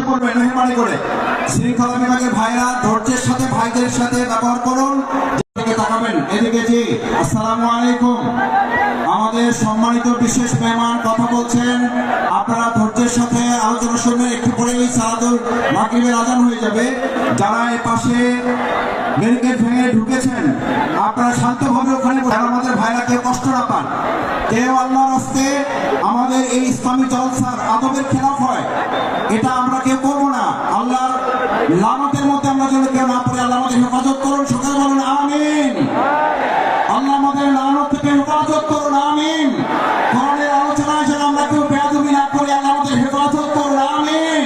বসে পড়বেন মেহরবানি করে। শৃঙ্খলা বিভাগের ভাইরা ধৈর্যের সাথে, ভাইদের সাথে ব্যবহার করুন। আপনারা ধৈর্যের সাথে হয়ে যাবে। যারা এ পাশে ভেঙে ঢুকেছেন, আপনারা শান্তভাবে ওখানে আমাদের ভাইরা কেউ কষ্ট না পান। কেউ আল্লাহর আমাদের এই ইসলামী জলসার আদবের খেলাফ হয় এটা আমরা কেউ করব না, আল্লাহর লামতের মধ্যে আমরা যেন কেউ না পড়ে, আল্লাহ আমাদের হেফাজত করুন, সকাল বলুন, আমিন। আল্লাহ আমাদের লানত থেকে হেফাজত করুন, আমিন। কোরআনের আলোচনায় যেন আমরা কেউ বেয়াদবি না করি, আল্লাহ আমাদের হেফাজত করুন, আমিন।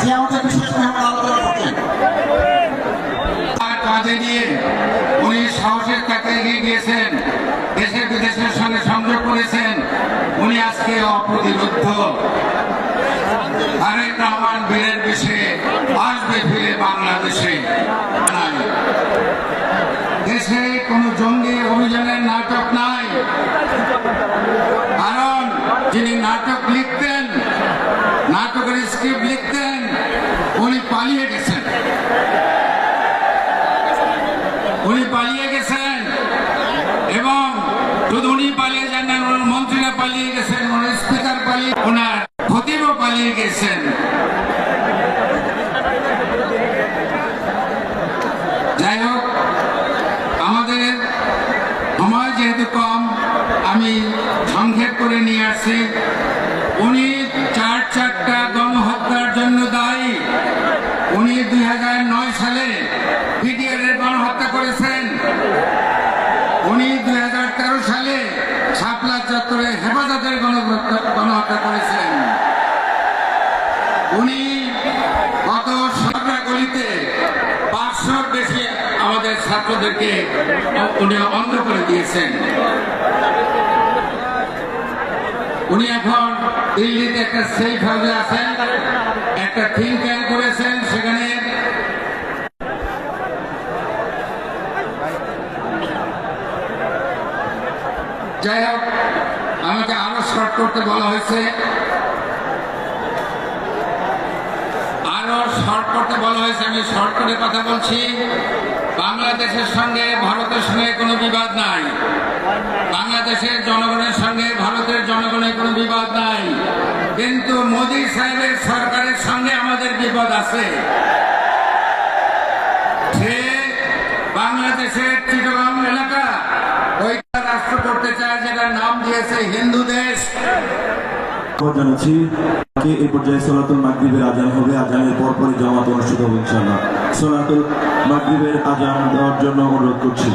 যে আমাদের বিশেষ মেহমান আলোচনা করছেন তার কাঁধে নিয়ে উনি সাহসের কাছে এগিয়ে গিয়েছেন দেশের বিদেশের সঙ্গে সংযোগ করেছেন, উনি আজকে অপ্রতিরুদ্ধ তারেক রহমান বিষয়ে আসবে ফিরে বাংলাদেশে। দেশে কোনো জঙ্গি অভিযানের নাটক নাই। কারণ যিনি নাটক লিখতেন, নাটকের স্ক্রিপ্ট লিখতেন, উনি পালিয়ে গেছেন। উনি পালিয়ে গেছেন এবং শুধু উনি পালিয়ে যান, মন্ত্রীরা পালিয়ে গেছেন, ওনার স্পিকার পালিয়ে ওনার পালিয়ে গেছেন। যাই হোক, আমাদের সময় যেহেতু কম, আমি সংক্ষেপ করে নিয়ে আসছি। উনি চার চারটা গণহত্যার জন্য দায়ী। উনি দুই হাজার নয় সালে বিডিআর এর গণহত্যা করেছেন উনি দুই সালে শাপলা চত্বরে হেফাজতের গণহত্যা গণহত্যা করেছেন উনি গত সাতটা গলিতে পাঁচশোর বেশি আমাদের ছাত্রদেরকে উনি অন্ধ করে দিয়েছেন। উনি এখন দিল্লিতে একটা সেফ হাউসে আছেন, একটা থিঙ্ক ট্যাঙ্ক করেছেন, সেখানে যাই হোক, আমাকে আরও শর্ট করতে বলা হয়েছে আরও করতে বলা হয়েছে, আমি শর্ট করে কথা বলছি। বাংলাদেশের সঙ্গে ভারতের সঙ্গে কোনো বিবাদ নাই। বাংলাদেশের জনগণের সঙ্গে ভারতের জনগণের কোনো বিবাদ নাই। কিন্তু মোদী সাহেবের সরকারের সঙ্গে আমাদের বিপদ আছে। সে বাংলাদেশের চিটগাং এলাকা, ওইটা রাষ্ট্র করতে চায়, যেটার নাম দিয়েছে হিন্দু দেশ। জানাচ্ছি। এই পর্যায়ে সোলাতুল মাগরীবের আজান হবে। আজানের পরপরই জামাত অনুষ্ঠিত হবে, ইনশাআল্লাহ। সোলাতুল মাগরীবের আজান দেওয়ার জন্য অনুরোধ করছি।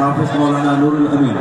হাফিজ মৌলানা নুরুল আমিন।